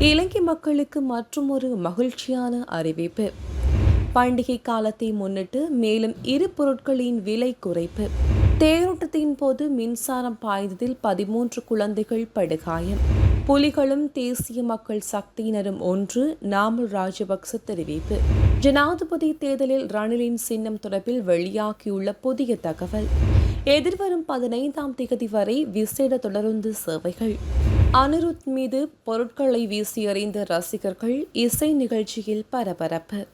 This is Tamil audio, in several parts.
இலங்கை மக்களுக்கு மற்றுமொரு மகிழ்ச்சியான அறிவிப்பு. பண்டிகை காலத்தை முன்னிட்டு மேலும் இரு பொருட்களின் விலை குறைப்பு. தேரோட்டத்தின் போது மின்சாரம் பாய்ந்ததில் பதிமூன்று குழந்தைகள் படுகாயம். புலிகளும் தேசிய மக்கள் சக்தியினரும் ஒன்று நாமல் ராஜபக்ச தெரிவிப்பு. ஜனாதிபதி தேர்தலில் ரணிலின் சின்னம் தொடர்பில் வெளியாகியுள்ள புதிய தகவல். எதிர்வரும் பதினைந்தாம் தேதி வரை விசேட தொடருந்து சேவைகள். அனிருத் மீது பொருட்களை வீசி எறிந்த ரசிகர்கள் இசை நிகழ்ச்சியில் பரபரப்பு.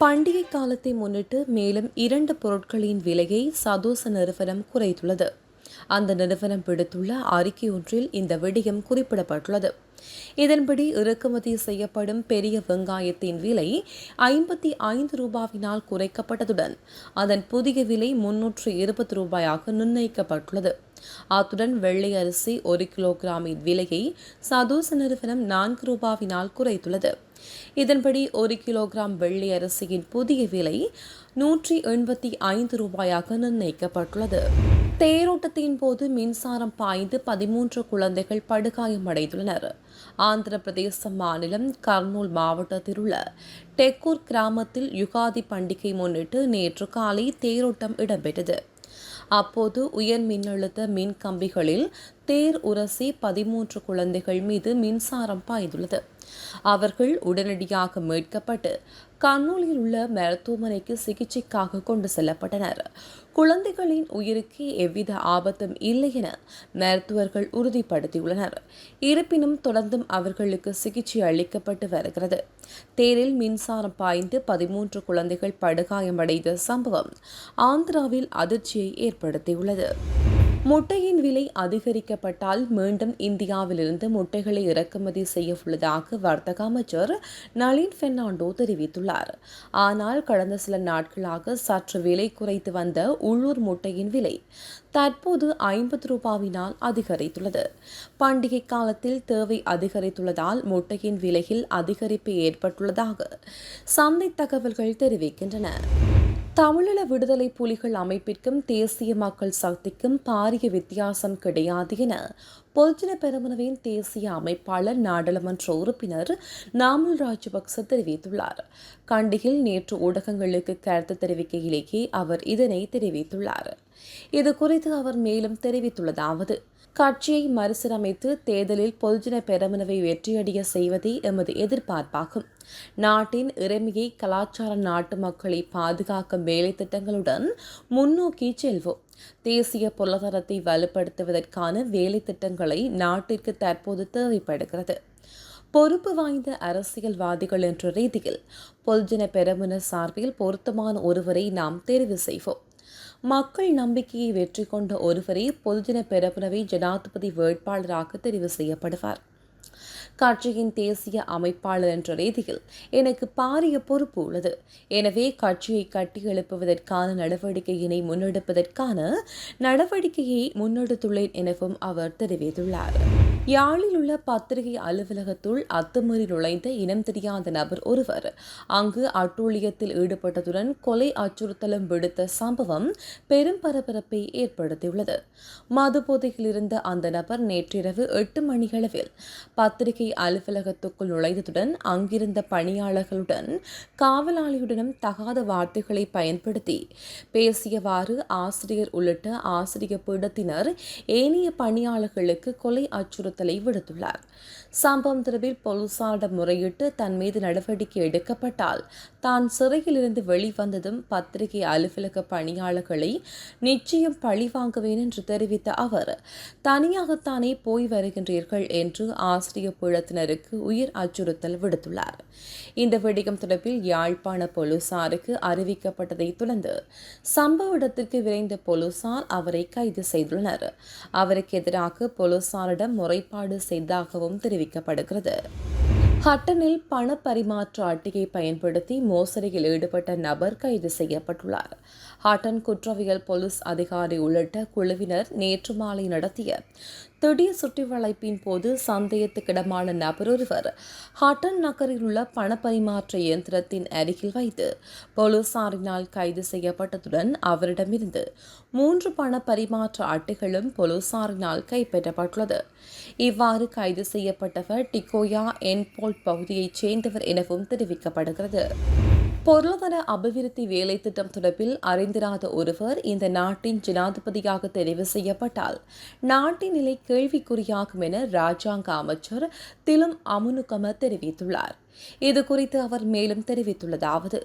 பண்டிகை காலத்தை முன்னிட்டு மேலும் இரண்டு பொருட்களின் விலையை சதோச நிறுவனம் குறைத்துள்ளது. அந்த நிறுவனம் விடுத்துள்ள அறிக்கை ஒன்றில் இந்த விடயம் குறிப்பிடப்பட்டுள்ளது. இதன்படி இறக்குமதி செய்யப்படும் பெரிய வெங்காயத்தின் விலை ஐம்பத்தி ஐந்து ரூபாவினால் குறைக்கப்பட்டதுடன் அதன் புதிய விலை முன்னூற்று இருபது ரூபாயாக நிர்ணயிக்கப்பட்டுள்ளது. அத்துடன் வெள்ளை அரிசி ஒரு கிலோகிராமின் விலையை சதூச நிறுவனம் நான்கு ரூபாவினால் குறைத்துள்ளது. இதன்படி ஒரு கிலோகிராம் வெள்ளை அரிசியின் புதிய விலை நூற்றி எண்பத்தி ஐந்து ரூபாயாக நிர்ணயிக்கப்பட்டுள்ளது. தேரோட்டத்தின் போது மின்சாரம் பாய்ந்து பதிமூன்று குழந்தைகள் படுகாயமடைந்துள்ளனர். ஆந்திர பிரதேச மாநிலம் கர்னூல் மாவட்டத்தில் உள்ள டெக்கூர் கிராமத்தில் யுகாதி பண்டிகை முன்னிட்டு நேற்று காலை தேரோட்டம் இடம்பெற்றது. அப்போது உயர் மின்னழுத்த மின் கம்பிகளில் தேர் உரசி பதிமூன்று குழந்தைகள் மீது மின்சாரம் பாய்ந்துள்ளது. அவர்கள் உடனடியாக மீட்கப்பட்டு கர்னூலில் உள்ள மருத்துவமனைக்கு சிகிச்சைக்காக கொண்டு செல்லப்பட்டனர். குழந்தைகளின் உயிருக்கு எவ்வித ஆபத்தும் இல்லை என மருத்துவர்கள் உறுதிப்படுத்தியுள்ளனர். இருப்பினும் தொடர்ந்தும் அவர்களுக்கு சிகிச்சை அளிக்கப்பட்டு வருகிறது. தேரில் மின்சாரம் பாய்ந்து பதிமூன்று குழந்தைகள் படுகாயமடைந்த சம்பவம் ஆந்திராவில் அதிர்ச்சியை ஏற்படுத்தியுள்ளது. முட்டையின் விலை அதிகரிக்கப்பட்டால் மீண்டும் இந்தியாவிலிருந்து முட்டைகளை இறக்குமதி செய்ய உள்ளதாக வர்த்தக அமைச்சர் நளின் பெர்னாண்டோ தெரிவித்துள்ளார். ஆனால் கடந்த சில நாட்களாக சற்று விலை குறைத்து வந்த உள்ளூர் முட்டையின் விலை தற்போது ஐம்பது ரூபாவினால் அதிகரித்துள்ளது. பண்டிகை காலத்தில் தேவை அதிகரித்துள்ளதால் முட்டையின் விலையில் அதிகரிப்பு ஏற்பட்டுள்ளதாக சந்தை தகவல்கள் தெரிவிக்கின்றன. தமிழீழ விடுதலை புலிகள் அமைப்பிற்கும் தேசிய மக்கள் சக்திக்கும் பாரிய வித்தியாசம் கிடையாது என பொதுஜன பெருமனவின் தேசிய அமைப்பாளர் நாடாளுமன்ற உறுப்பினர் நாமல் ராஜபக்ச தெரிவித்துள்ளார். கண்டியில் நேற்று ஊடகங்களுக்கு கருத்து தெரிவிக்கையிலேயே அவர் இதனை தெரிவித்துள்ளார். இது குறித்து அவர் மேலும் தெரிவித்துள்ளதாவது கட்சியை மறுசீரமைத்து தேர்தலில் பொதுஜன பெரமுனவை வெற்றியடைய செய்வதே எமது எதிர்பார்ப்பாகும். நாட்டின் இறைமையை கலாச்சார நாட்டு மக்களை பாதுகாக்கும் வேலை திட்டங்களுடன் முன்னோக்கி செல்வோம். தேசிய பொருளாதாரத்தை வலுப்படுத்துவதற்கான வேலை திட்டங்களை நாட்டிற்கு தற்போது தேவைப்படுகிறது. பொறுப்பு வாய்ந்த அரசியல்வாதிகள் என்ற ரீதியில் பொதுஜன பெரமுன சார்பில் பொருத்தமான ஒருவரை நாம் தெரிவு செய்வோம். மக்கள் நம்பிக்கையை வெற்றி கொண்ட ஒருவரே பொதுஜன பெரமுனவை ஜனாதிபதி வேட்பாளராக தெரிவு செய்யப்படுவார். கட்சியின் தேசிய அமைப்பாளர் என்ற ரீதியில் எனக்கு பாரிய பொறுப்பு உள்ளது. எனவே கட்சியை கட்டி எழுப்புவதற்கான நடவடிக்கையினை முன்னெடுப்பதற்கான நடவடிக்கையை முன்னெடுத்துள்ளேன் எனவும் அவர் தெரிவித்துள்ளார். யாழில் உள்ள பத்திரிகை அலுவலகத்துள் அத்துமீறி நுழைந்த இனம் தெரியாத நபர் ஒருவர். அங்கு அட்டூழியத்தில் ஈடுபட்டதுடன் கொலை அச்சுறுத்தலும் விடுத்த சம்பவம் பெரும் பரபரப்பை ஏற்படுத்தியுள்ளது. மது போதையில் இருந்த அந்த நபர் நேற்றிரவு எட்டு மணிகளவில் பத்திரிகை அலுவலகத்துக்குள் நுழைந்ததுடன் அங்கிருந்த பணியாளர்களுடன் காவலாளியுடனும் தகாத வார்த்தைகளை பயன்படுத்தி பேசியவாறு ஆசிரியர் உள்ளிட்ட ஆசிரியர் பீடத்தினர் ஏனைய பணியாளர்களுக்கு கொலை அச்சுறுத்தல் அச்சுறுத்தலை விடுத்துள்ளார். சம்பவம் தொடர்பில் போலீசாரிடம் முறையிட்டு தன் மீது நடவடிக்கை எடுக்கப்பட்டால் தான் சிறையில் இருந்து வெளிவந்ததும் பத்திரிகை அலுவலக பணியாளர்களை நிச்சயம் பழிவாங்குவேன் என்று தெரிவித்த அவர் தனியாகத்தானே போய் வருகின்றீர்கள் என்று ஆசிரியர் புழத்தினருக்கு உயிர் அச்சுறுத்தல் விடுத்துள்ளார். இந்த வெடிகம் தொடர்பில் யாழ்ப்பாண போலீசாருக்கு அறிவிக்கப்பட்டதை தொடர்ந்து சம்பவ இடத்திற்கு விரைந்த போலீசார் அவரை கைது செய்துள்ளனர். அவருக்கு எதிராக போலீசாரிடம் முறை முறைப்பாடு செய்ததாகவும் தெரிவிக்கப்படுகிறது. ஹட்டனில் பண பரிமாற்ற அட்டையை பயன்படுத்தி மோசடியில் ஈடுபட்ட நபர் கைது செய்யப்பட்டுள்ளார். ஹட்டன் குற்றவியல் போலீஸ் அதிகாரி உள்ளிட்ட குழுவினர் நேற்று மாலை நடத்திய திடீர் சுற்றி வளைப்பின் போது சந்தேகத்துக்கிடமான நபர் ஒருவர் ஹட்டன் நகரில் உள்ள பணப்பரிமாற்ற இயந்திரத்தின் அருகில் வைத்து போலீசாரினால் கைது செய்யப்பட்டதுடன் அவரிடமிருந்து மூன்று பண பரிமாற்ற அட்டைகளும் போலீசாரினால் கைப்பற்றப்பட்டுள்ளது. இவ்வாறு கைது செய்யப்பட்டவர் டிகோயா என்போல்ட் பகுதியைச் சேர்ந்தவர் எனவும் தெரிவிக்கப்படுகிறது. பொருளாதார அபிவிருத்தி வேலை திட்டம் தொடர்பில் அறிந்திராத ஒருவர் இந்த நாட்டின் ஜனாதிபதியாக தெரிவு செய்யப்பட்டால் நாட்டின் நிலை கேள்விக்குறியாகும் என ராஜாங்க அமைச்சர் திலும் அமுனுகம தெரிவித்துள்ளார். இது குறித்து அவர் மேலும் தெரிவித்துள்ளதாவது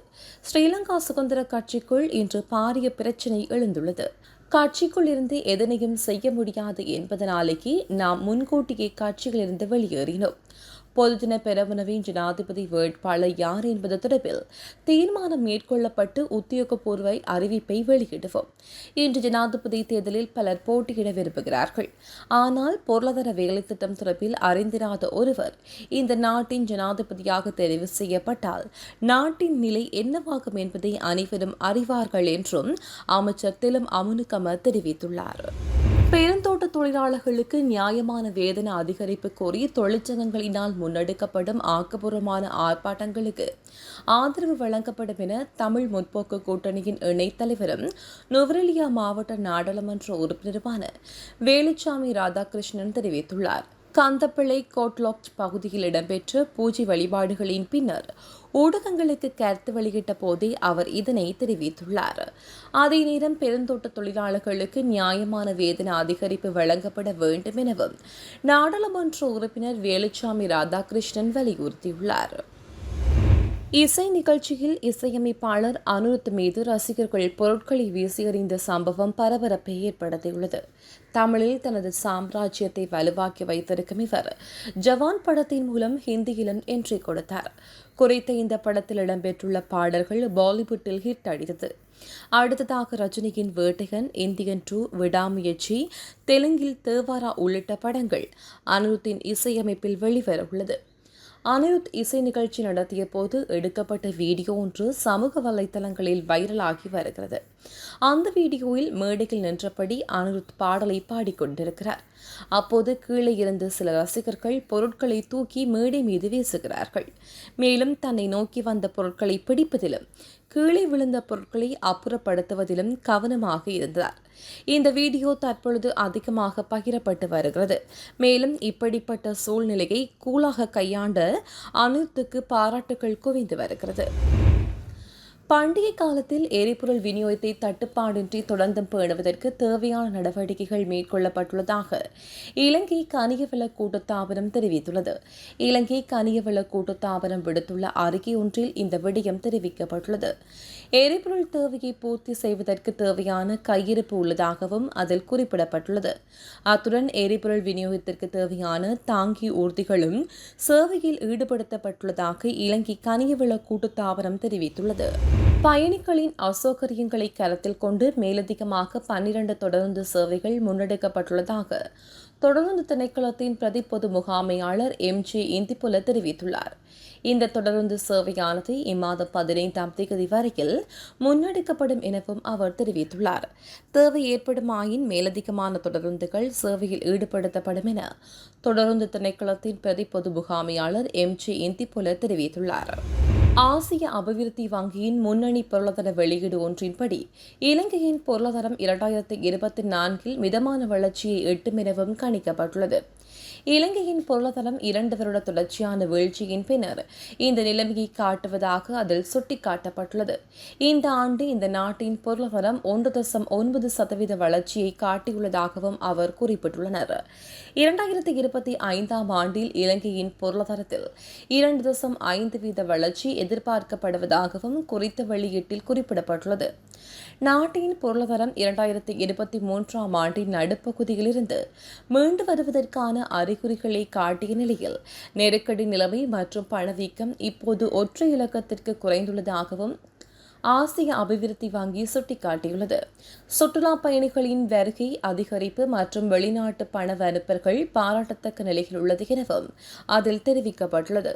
ஸ்ரீலங்கா சுதந்திர கட்சிக்குள் இன்று பாரிய பிரச்சினை எழுந்துள்ளது. கட்சிக்குள் இருந்து எதனையும் செய்ய முடியாது என்பதனாலேயே நாம் முன்கூட்டியே கட்சியிலிருந்து வெளியேறினோம். பொதுஜன பெரமுனவின் ஜனாதிபதி வேட்பாளர் யார் என்பது தொடர்பில் தீர்மானம் மேற்கொள்ளப்பட்டு உத்தியோகபூர்வ அறிவிப்பை வெளியிடுவோம். இன்று ஜனாதிபதி தேர்தலில் பலர் போட்டியிட விரும்புகிறார்கள். ஆனால் பொருளாதார வேலை திட்டம் தொடர்பில் அறிந்திராத ஒருவர் இந்த நாட்டின் ஜனாதிபதியாக தெரிவு செய்யப்பட்டால் நாட்டின் நிலை என்னவாகும் என்பதை அனைவரும் அறிவார்கள் என்றும் அமைச்சர் திலம் அமுனுகம தெரிவித்துள்ளார். பெருந்தோட்ட தொழிலாளர்களுக்கு நியாயமான வேதன அதிகரிப்பு கோரி தொழிற்சங்கங்களினால் முன்னெடுக்கப்படும் ஆக்கப்பூர்வமான ஆர்ப்பாட்டங்களுக்கு ஆதரவு வழங்கப்படும் என தமிழ் முற்போக்கு கூட்டணியின் இணைத் தலைவரும் நுவரெலியா மாவட்ட நாடாளுமன்ற உறுப்பினருமான வேலுச்சாமி ராதாகிருஷ்ணன் தெரிவித்துள்ளார். கந்தப்பிள்ளை கோட்லாக்ட் பகுதியில் இடம்பெற்ற பூஜை வழிபாடுகளின் பின்னர் ஊடகங்களுக்கு கருத்து வெளியிட்ட போதே அவர் இதனை தெரிவித்துள்ளார். அதே நேரம் பெருந்தோட்ட தொழிலாளர்களுக்கு நியாயமான வேதன அதிகரிப்பு வழங்கப்பட வேண்டும் எனவும் நாடாளுமன்ற உறுப்பினர் வேலுச்சாமி ராதாகிருஷ்ணன் வலியுறுத்தியுள்ளார். இசை நிகழ்ச்சியில் இசையமைப்பாளர் அனுருத் மீது ரசிகர்கள் பொருட்களை வீசி எறிந்த சம்பவம் பரபரப்பை ஏற்படுத்தியுள்ளது. தமிழில் தனது சாம்ராஜ்யத்தை வலுவாக்கி வைத்திருக்கும் இவர் ஜவான் படத்தின் மூலம் ஹிந்தியிலும் என்ட்ரி கொடுத்தார். குறித்த இந்த படத்தில் இடம்பெற்றுள்ள பாடல்கள் பாலிவுட்டில் ஹிட் அடித்தது. அடுத்ததாக ரஜினியின் வேட்டைகன் இந்தியன் டூ விடாமுயற்சி தெலுங்கில் தேவாரா உள்ளிட்ட படங்கள் அனுருத்தின் இசையமைப்பில் வெளிவர உள்ளது அனிருத் இசை நிகழ்ச்சி நடத்திய போது எடுக்கப்பட்ட வீடியோ ஒன்று சமூக வலைதளங்களில் வைரலாகி வருகிறது. அந்த வீடியோவில் மேடையில் நின்றபடி அனிருத் பாடலை பாடிக்கொண்டிருக்கிறார். அப்போது கீழே இருந்து சில ரசிகர்கள் பொருட்களை தூக்கி மேடை மீது வீசுகிறார்கள். மேலும் தன்னை நோக்கி வந்த பொருட்களை பிடிப்பதிலும் கீழே விழுந்த பொருட்களை அப்புறப்படுத்துவதிலும் கவனமாக இருந்தார். இந்த வீடியோ தற்பொழுது அதிகமாக பகிரப்பட்டு வருகிறது. மேலும் இப்படிப்பட்ட சூழ்நிலையை கூலாக கையாண்ட அனிருத்துக்கு பாராட்டுகள் குவிந்து வருகிறது. பண்டிகை காலத்தில் எரிபொருள் விநியோகத்தை தட்டுப்பாடின்றி தொடர்ந்து பேணுவதற்கு தேவையான நடவடிக்கைகள் மேற்கொள்ளப்பட்டுள்ளதாக இலங்கை கனியவள கூட்டுத்தாபனம் தெரிவித்துள்ளது. இலங்கை கனியவள கூட்டுத்தாபனம் விடுத்துள்ள அறிக்கை ஒன்றில் இந்த விடயம் தெரிவிக்கப்பட்டுள்ளது. எரிபொருள் தேவையை பூர்த்தி செய்வதற்கு தேவையான கையிருப்பு உள்ளதாகவும் அதில் குறிப்பிடப்பட்டுள்ளது. அத்துடன் எரிபொருள் விநியோகத்திற்கு தேவையான தாங்கி ஊர்திகளும் சேவையில் ஈடுபடுத்தப்பட்டுள்ளதாக இலங்கை கனியவள கூட்டுத்தாபனம் தெரிவித்துள்ளது. பயணிகளின் அசௌகரியங்களை கருத்தில் கொண்டு மேலதிகமாக பன்னிரண்டு தொடர்ந்து சேவைகள் முன்னெடுக்கப்பட்டுள்ளதாக தொடர்ந்து திணைக்களத்தின் பிரதி பொது முகாமையாளர் எம் ஜே இந்திப்புல தெரிவித்துள்ளார். இந்த தொடர்ந்து சேவையானது இம்மாதம் பதினைந்தாம் தேதி வரையில் முன்னெடுக்கப்படும் எனவும் அவர் தெரிவித்துள்ளார். தேவை ஏற்படுமாயின் மேலதிகமான தொடருந்துகள் சேவையில் ஈடுபடுத்தப்படும் என தொடர்ந்து திணைக்களத்தின் பிரதி பொது முகாமையாளர் எம் ஜே இந்திப்புல தெரிவித்துள்ளார். ஆசிய அபிவிருத்தி வங்கியின் முன்னணி பொருளாதார வெளியீடு ஒன்றின்படி இலங்கையின் பொருளாதாரம் இரண்டாயிரத்தி இருபத்தி நான்கில் மிதமான வளர்ச்சியை எட்டும் எனவும் கணிக்கப்பட்டுள்ளது. இலங்கையின் பொருளாதாரம் இரண்டு வருட தொடர்ச்சியான வீழ்ச்சியின் பின்னர் இந்த நிலைமையை காட்டுவதாக அதில் சுட்டிக்காட்டப்பட்டுள்ளது. இந்த ஆண்டு இந்த நாட்டின் பொருளாதாரம் ஒன்று தசம் ஒன்பது சதவீத வளர்ச்சியை காட்டியுள்ளதாகவும் அவர் குறிப்பிட்டுள்ளனர். இரண்டாயிரத்தி இருபத்தி ஐந்தாம் ஆண்டில் இலங்கையின் பொருளாதாரத்தில் இரண்டு தசம் ஐந்து வீத வளர்ச்சி எதிர்பார்க்கப்படுவதாகவும் குறித்த வெளியீட்டில் குறிப்பிடப்பட்டுள்ளது. நாட்டின் பொருளாதாரம் இரண்டாயிரத்தி இருபத்தி மூன்றாம் ஆண்டின் நடுப்பகுதியிலிருந்து மீண்டு வருவதற்கான அறிகுறிகளை காட்டிய நிலையில் நெருக்கடி நிலைமை மற்றும் பணவீக்கம் இப்போது ஒற்றை இலக்கத்திற்கு குறைந்துள்ளதாகவும் ஆசிய அபிவிருத்தி வங்கி சுட்டிக்காட்டியுள்ளது. சுற்றுலா பயணிகளின் வருகை அதிகரிப்பு மற்றும் வெளிநாட்டு பண வனுப்பர்கள் பாராட்டத்தக்க நிலையில் உள்ளது எனவும் அதில் தெரிவிக்கப்பட்டுள்ளது.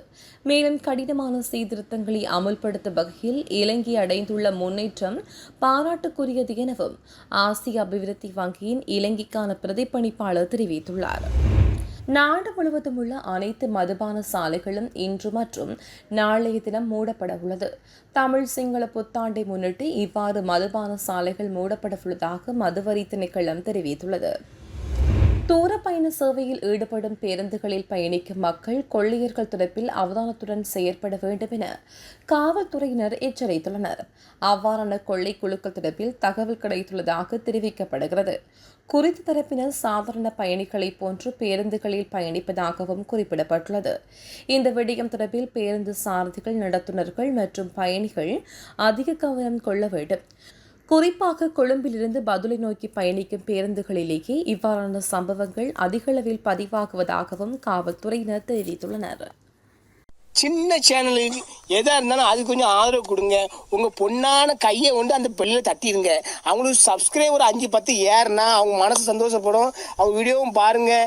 மேலும் கடினமான சீர்திருத்தங்களை அமுல்படுத்தும் வகையில் இலங்கை அடைந்துள்ள முன்னேற்றம் பாராட்டுக்குரியது எனவும் ஆசிய அபிவிருத்தி வங்கியின் இலங்கைக்கான பிரதிப்பணிப்பாளர் தெரிவித்துள்ளார். நாடு முழுவதும் உள்ள அனைத்து மதுபான சாலைகளும் இன்று மற்றும் நாளைய தினம் மூடப்பட உள்ளது. தமிழ் சிங்கள புத்தாண்டை முன்னிட்டு இவ்வாறு மதுபான சாலைகள் மூடப்பட உள்ளதாக மதுவரி திணைக்களம் தெரிவித்துள்ளது. தூர பயண சேவையில் ஈடுபடும் பேருந்துகளில் பயணிக்கும் மக்கள் கொள்ளையர்கள் தொடர்பில் அவதானத்துடன் செயற்பட வேண்டும் என காவல்துறையினர் எச்சரித்துள்ளனர். அவ்வாறான கொள்ளை குழுக்கள் தொடர்பில் தகவல் கிடைத்துள்ளதாக தெரிவிக்கப்படுகிறது. குறித்த தரப்பினர் சாதாரண பயணிகளைப் போன்று பேருந்துகளில் பயணிப்பதாகவும் குறிப்பிடப்பட்டுள்ளது. இந்த விடயம் தொடர்பில் பேருந்து சாரதிகள் நடத்துனர்கள் மற்றும் பயணிகள் அதிக கவனம் கொள்ள வேண்டும். குறிப்பாக கொழும்பிலிருந்து பதுளை நோக்கி பயணிக்கும் பேருந்துகளிலேயே இவ்வாறான சம்பவங்கள் அதிகளவில் பதிவாகுவதாகவும் காவல்துறையினர் தெரிவித்துள்ளனர். சின்ன சேனலில் எதா இருந்தாலும் அது கொஞ்சம் ஆதரவு கொடுங்க. உங்க பொண்ணான கையை கொண்டு அந்த பெல்லில் தட்டிடுங்க. அவங்களுக்கு சப்ஸ்கிரைபர் அஞ்சு பத்து ஏறுனா அவங்க மனசு சந்தோஷப்படும். அவங்க வீடியோவும் பாருங்க.